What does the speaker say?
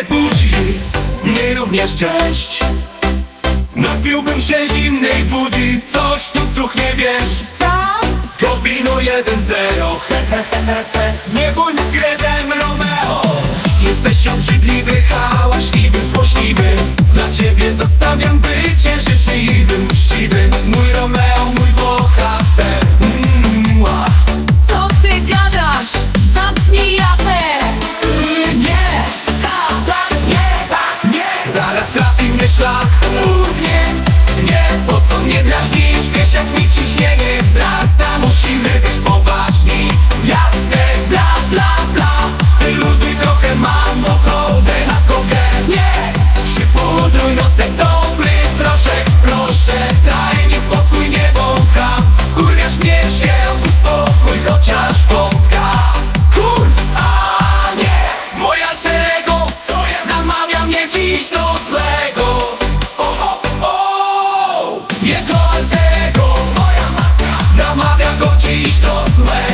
mnie budzi Mnie również cześć Napiłbym się zimnej wódzi Coś tu cuchnie wiesz Co? To wino 1-0 he, he, he, he, he. Nie bądź z Gredem Romeo Jesteś obrzydliwy, hałaśliwy, złośliwy mnie szlak, nie, Po co mnie drażnisz, wiesz jak mi ciśnienie wzrasta. Musimy być poważni, jasne, bla, bla, bla. Wyluzuj trochę, mam ochotę na kokę. Nie, przypudruj nosek dobry. Proszek Proszę, daj mi spokój, nie wącham. Kurwiasz mnie się, uspokój chociaż wątka. Kur, a nie, moja tego, co jest dziś do złej Вічно смерть